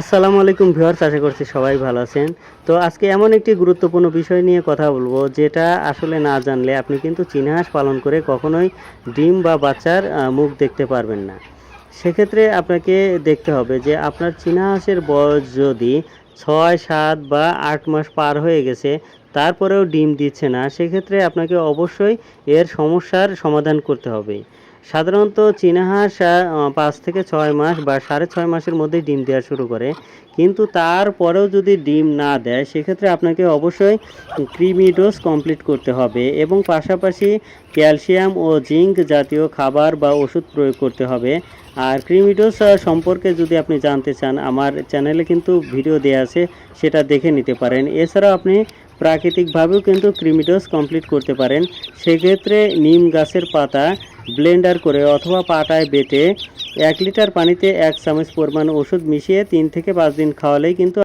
আসসালামু আলাইকুম ভিউয়ার্স, আশা করছি সবাই ভালো আছেন। তো আজকে এমন একটি গুরুত্বপূর্ণ বিষয় নিয়ে কথা বলব, যেটা আসলে না জানলে আপনি কিন্তু চীনাহাঁস পালন করে কখনোই ডিম বা বাচ্চার মুখ দেখতে পারবেন না। সেক্ষেত্রে আপনাকে দেখতে হবে যে আপনার চীনাহাঁসের বয়স যদি ছয়, সাত বা আট মাস পার হয়ে গেছে, তারপরেও ডিম দিচ্ছে না, সেক্ষেত্রে আপনাকে অবশ্যই এর সমস্যার সমাধান করতে হবে। সাধারণত চীনাহাঁস পাঁচ থেকে ছয় মাস বা সাড়ে ছয় মাসের মধ্যে ডিম দেওয়া শুরু করে। কিন্তু তারপরেও যদি ডিম না দেয়, সেক্ষেত্রে আপনাকে অবশ্যই ক্রিমি ডোজ কমপ্লিট করতে হবে এবং পাশাপাশি ক্যালসিয়াম ও জিঙ্ক জাতীয় খাবার বা ওষুধ প্রয়োগ করতে হবে। আর ক্রিমিডোজ সম্পর্কে যদি আপনি জানতে চান, আমার চ্যানেলে কিন্তু ভিডিও দেওয়া আছে, সেটা দেখে নিতে পারেন। এছাড়াও আপনি প্রাকৃতিকভাবেও কিন্তু ক্রিমিডোজ কমপ্লিট করতে পারেন। সেক্ষেত্রে নিম গাছের পাতা ব্লেন্ডার করে অথবা পাটায় বেটে এক লিটার পানিতে এক চামচ পরিমাণ ওষুধ মিশিয়ে তিন থেকে পাঁচ দিন খাওয়ালেই কিন্তু